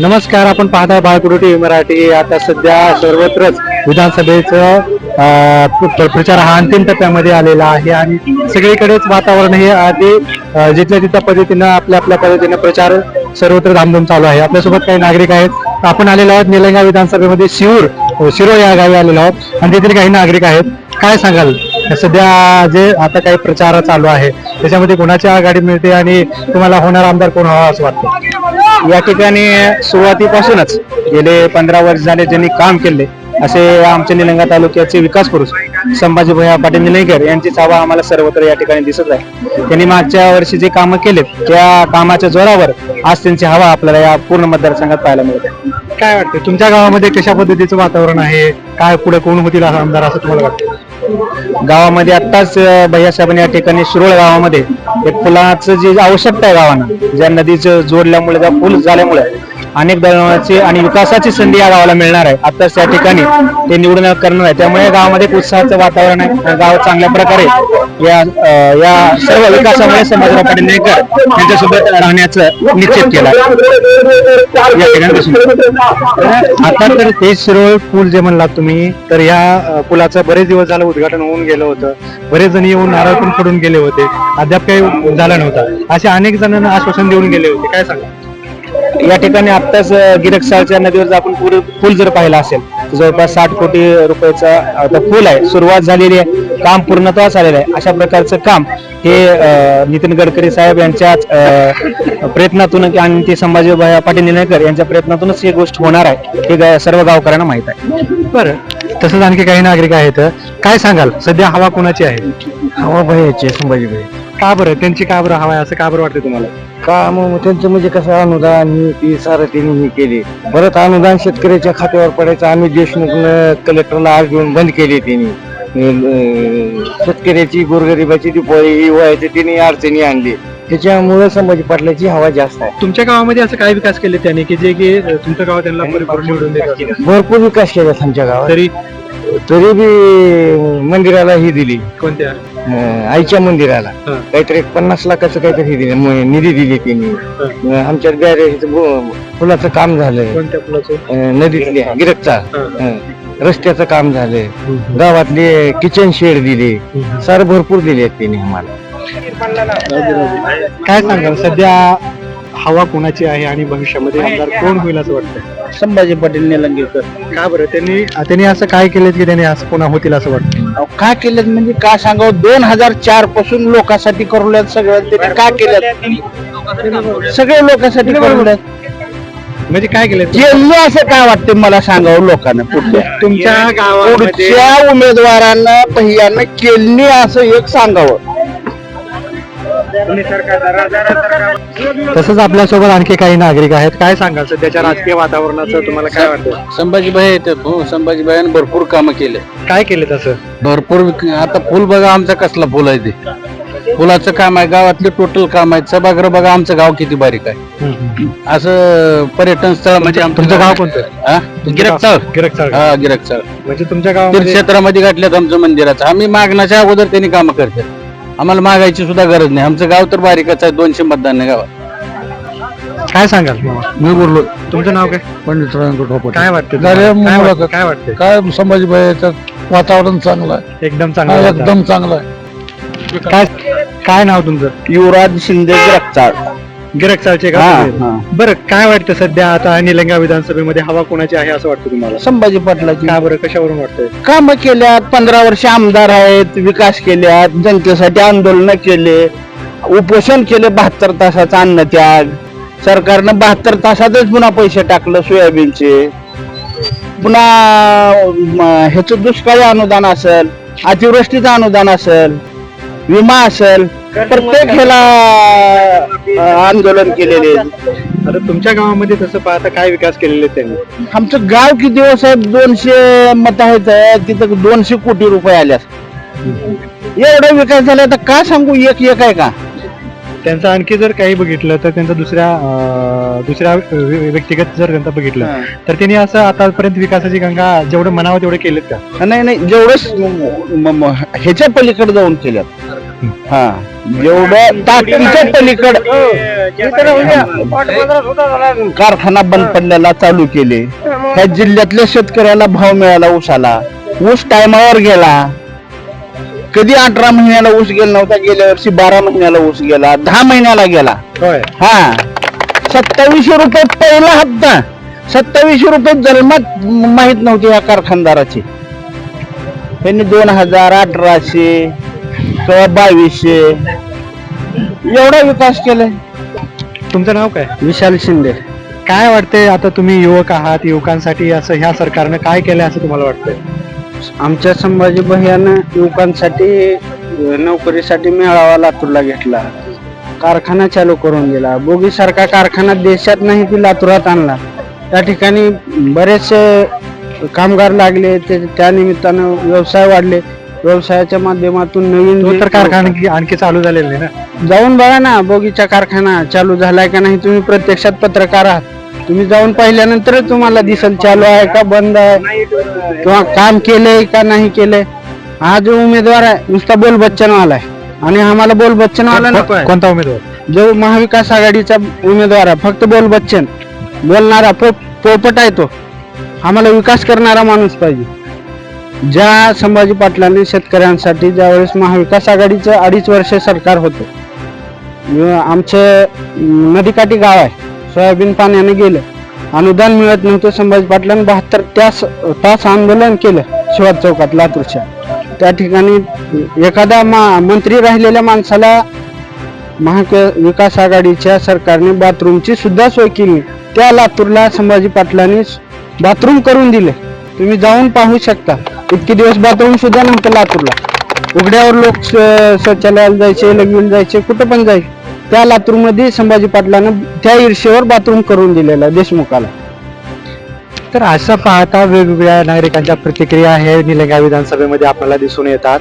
नमस्कार आपण पाहताय बाळकुडू टीव्ही मराठी. आता सध्या सर्वत्रच विधानसभेचं प्रचार हा अंतिम टप्प्यामध्ये आलेला आहे आणि सगळीकडेच वातावरण हे आधी जिथल्या तिथल्या पद्धतीनं आपल्या आपल्या पद्धतीनं प्रचार सर्वत्र धामधूम चालू आहे. आपल्यासोबत काही नागरिक आहेत. आपण आलेलो आहोत निलंगा विधानसभेमध्ये शिरूर शिरो शिरोळ या गावी आलेलो आहोत. आणि तेथील काही नागरिक आहेत. काय सांगाल? सध्या जे आता काही प्रचार चालू आहे त्याच्यामध्ये कोणाची आघाडी मिळते आणि तुम्हाला होणार आमदार कोण व्हावा असं वाटतं? या ठिकाणी सुरुवातीपासूनच गेले पंधरा वर्ष झाले ज्यांनी काम केले असे आमच्या निलंगा तालुक्याचे विकास पुरुष संभाजी भैया पाटील निलंगेकर यांची चावा आम्हाला सर्वत्र या ठिकाणी दिसत आहे. त्यांनी मागच्या वर्षी जे कामं केलेत त्या कामाच्या जोरावर आज त्यांची हवा आपल्याला या पूर्ण मतदारसंघात पाहायला मिळते. काय वाटतं? तुमच्या गावामध्ये कशा पद्धतीचं वातावरण आहे? काय पुढे कोण होतील आमदार असं तुम्हाला वाटतं? गावामध्ये आत्ताच अं, भैया साहेबांनी या ठिकाणी शिरोळ गावामध्ये एक पुलाचं जी आवश्यकता आहे गावांना ज्या नदीचं जोडल्यामुळे त्या पूल झाल्यामुळे अनेक दळणाची आणि विकासाची संधी या गावाला मिळणार आहे. आताच त्या ठिकाणी ते निवडून करणार आहे. त्यामुळे गावामध्ये एक उत्साहाचं वातावरण आहे. गाव चांगल्या प्रकारे या या सर्व विकासामुळे समाजराव पाटील नेकर यांच्यासोबत राहण्याचं निश्चित केलं या ठिकाणी आता तर ते शिरोळ पूल जे म्हणलात तुम्ही तर या पुलाचं बरेच दिवस झालं उद्घाटन होऊन गेलं होतं. बरेच जण येऊन नारळ पण फोडून गेले होते. अद्याप काही झालं नव्हतं. असे अनेक जणांना आश्वासन देऊन गेले होते. काय सांगा या ठिकाणी आत्ताच गिरकसाळच्या नदीवर जर आपण पूर पूल जर पाहिला असेल तर जवळपास साठ कोटी रुपयाचा आता पूल आहे. सुरुवात झालेली आहे. काम पूर्णत्वास आलेलं आहे. अशा प्रकारचं काम हे नितीन गडकरी साहेब यांच्याच अं, प्रयत्नातून आणि ते संभाजी पाटील निलंगेकर यांच्या प्रयत्नातूनच ही गोष्ट होणार आहे. हे सर्व गावकऱ्यांना माहीत आहे. बरं. तसंच आणखी काही नागरिक आहेत. काय सांगाल? सध्या हवा कोणाची आहे? हवा भयाची संभाजी भाई का बरं? त्यांची का बरं हवा आहे? असं का बरं वाटतं तुम्हाला? का मग? त्यांचं म्हणजे कसं अनुदान ही ती सारं त्यांनी हे केले. परत अनुदान शेतकऱ्याच्या खात्यावर पडायचं आम्ही देशमुख कलेक्टरला आज घेऊन बंद केले त्यांनी. अं, शेतकऱ्याची गोरगरिबाची दिपोळी ही व्हायची त्यांनी अडचणी आणली. त्याच्यामुळे संभाजी पाटलाची हवा जास्त आहे. तुमच्या गावामध्ये असं काय विकास केले त्याने? की जे की अं, तुमचं गाव त्यांना परिपूर्ण निवडून देतात. भरपूर विकास केला आमच्या गावात. तरी? तरी बी मंदिराला ही दिली. कोणत्या? अं, आईच्या मंदिराला. हा. काहीतरी एक पन्नास लाखाचं काहीतरी हे दिलं म- निधी दिली त्यांनी अं, आमच्या बॅरेज फुलाचं काम झालं कोणत्या पुलाचं अं, नदीतले गिरकचा. रस्त्याचं काम झालं गावातले किचन शेड दिले. सार भरपूर दिले आहेत त्यांनी आम्हाला. काय सांगाल सध्या हवा कोणाची आहे आणि भविष्यामध्ये आमदार कोण होईल असं वाटतं संभाजी पाटील निलंगेकर. का बरं? त्यांनी त्यांनी असं काय केलं की त्यांनी असं पुन्हा होतील असं वाटतं काय केलं म्हणजे काय सांगावं? दोन हजार चारपासून लोकांसाठी करूल्यात सगळं त्यांनी काय केलं सगळे लोकांसाठी करूल्यात. म्हणजे काय केलं केलं असं काय वाटतं मला सांगावं लोकांना पुढच्या. तुमच्या गावामध्ये पुढच्या उमेदवारांना पहिल्यांदा केलनी असं एक सांगावं. तसंच आपल्यासोबत आणखी काही नागरिक आहेत. काय सांगाल सध्याच्या राजकीय वातावरणाचं तुम्हाला काय वाटतं? संभाजीबाई येतात हो संभाजीबाईने भरपूर कामं केले. काय केले तसं? भरपूर आता फुल बघा आमचा कसला फुल आहे ते. फुलाचं काम आहे गावातले टोटल काम आहे. सभागृह बघा आमचं गाव किती बारीक आहे. असं पर्यटन स्थळ म्हणजे आमचं तुमचं गाव कोणतं? हा? गिरकचाळ गिरकचाळ हा गिरकचाळ म्हणजे तुमच्या गावामध्ये तीर्थक्षेत्रामध्ये गाठल्यात आमचं मंदिराचं. आम्ही मागण्याच्या अगोदर त्यांनी कामं करतात. आम्हाला मागायची सुद्धा गरज नाही. आमचं गाव तर बारीकच आहे दोनशे मतदान आहे गावात. काय सांगाल? मी बोललो. तुमचं नाव काय? पंडित रंगठोपट काय वाटतं तुम्हाला? काय मुलाखत. वाटतं? काय वाटतं काय वातावरण चांगलं आहे. एकदम हा, चांगलं. एकदम चांगलं आहे. काय काय नाव तुमचं? युवराज शिंदे गिरकचाळ गिरकचाळचे का हा? हा. बरं काय वाटतं सध्या आता निलंगा विधानसभेमध्ये? हवा कोणाची आहे असं वाटतं तुम्हाला? संभाजी पाटलाची. का बरं? कशावरून वाटतंय? काम केल्यात पंधरा वर्ष आमदार आहेत विकास केल्यात जनतेसाठी आंदोलन केले उपोषण केले बहात्तर तासाचा अन्नत्याग. सरकारनं बहात्तर तासातच पुन्हा पैसे टाकलं सोयाबीनचे. पुन्हा म, ह्याचं दुष्काळी अनुदान असेल अतिवृष्टीचं अनुदान असेल विमा असेल प्रत्येक ह्याला आंदोलन केलेले आता तुमच्या गावामध्ये तसं पाहता काय विकास केलेले आहेत त्यांनी? आमचं गाव किती दिवस आहे दोनशे मत आहेत तिथं दोनशे कोटी रुपये आल्यास एवढा विकास झाला तर का सांगू? एक एक आहे का? त्यांचं आणखी जर काही बघितलं तर त्यांचं दुसऱ्या दुसऱ्या व्य- व्यक्तिगत जर त्यांचं बघितलं तर त्यांनी असं आतापर्यंत विकासाची गंगा जेवढं म्हणावं तेवढे केलेत का? नाही नाही म- ह्याच्या पलीकडे जाऊन केल्यात. हा. जेवढं ताकदीच्या पलीकड. कारखाना बंद पडलेला चालू केले. ह्या जिल्ह्यातल्या शेतकऱ्याला भाव मिळाला ऊसाला. ऊस टायमावर गेला. कधी अठरा महिन्याला ऊस गेला नव्हता गेल्या वर्षी बारा महिन्याला ऊस गेला. दहा महिन्याला गेला. हा. सत्तावीसशे रुपये पहिला हप्ता. सत्तावीसशे रुपये जन्मात माहीत नव्हते या कारखानदाराचे. त्यांनी दोन हजार अठराशे किंवा बावीसशे एवढा विकास केलाय. तुमचं नाव काय? विशाल शिंदे. काय वाटतंय आता तुम्ही युवक आहात युवकांसाठी असं ह्या सरकारनं काय केलंय असं तुम्हाला वाटतंय? आमच्या संभाजी भैयानं युवकांसाठी नोकरीसाठी मेळावा लातूरला घेतला. कारखाना चालू करून दिला. बोगी सारखा कारखाना देशात नाही ती लातूरात आणला. त्या ठिकाणी बरेचसे कामगार लागले ते त्या निमित्तानं व्यवसाय वाढले. व्यवसायाच्या माध्यमातून नवीन तो जे- तर कारखाना आणखी- आणखी चालू झालेला ना? जाऊन बघा ना बोगीचा कारखाना चालू झालाय का नाही तुम्ही प्रत्यक्षात पत्रकार आहात. तुम्ही जाऊन पाहिल्यानंतर तुम्हाला दिसल चालू आहे का बंद आहे? किंवा काम केलंय का नाही केलंय? हा जो उमेदवार आहे नुसता बोल बच्चनवाला आहे. आणि आम्हाला बोल बच्चनवाला नको आहे कोणता उमेदवार? जो महाविकास आघाडीचा उमेदवार आहे फक्त बोल बच्चन. बोलणारा पो पोपट आहे तो. आम्हाला विकास करणारा माणूस पाहिजे. ज्या संभाजी पाटलांनी शेतकऱ्यांसाठी ज्यावेळेस महाविकास आघाडीचं अडीच वर्ष सरकार होतं आमचं नदीकाठी गाव आहे सोयाबीन पाण्याने गेलं अनुदान मिळत नव्हतं संभाजी पाटलांनी बहात्तर तास तास आंदोलन केलं शिवाज चौकात लातूरच्या. त्या ठिकाणी एखादा मा मंत्री राहिलेल्या माणसाला महाविकास आघाडीच्या सरकारने बाथरूमची सुद्धा सोय केली. त्या लातूरला संभाजी पाटलांनी बाथरूम करून दिले. तुम्ही जाऊन पाहू शकता. इतके दिवस बाथरूम सुद्धा नव्हतं लातूरला. उघड्यावर लोक शौचालयाला जायचे लगवीला जायचे कुठं पण जायचे. त्या लातूरमध्ये संभाजी पाटलानं त्या ईर्षेवर बाथरूम करून दिलेला देशमुखाला. तर असं पाहता वेगवेगळ्या नागरिकांच्या प्रतिक्रिया हे निलंगा विधानसभेमध्ये आपल्याला दिसून येतात.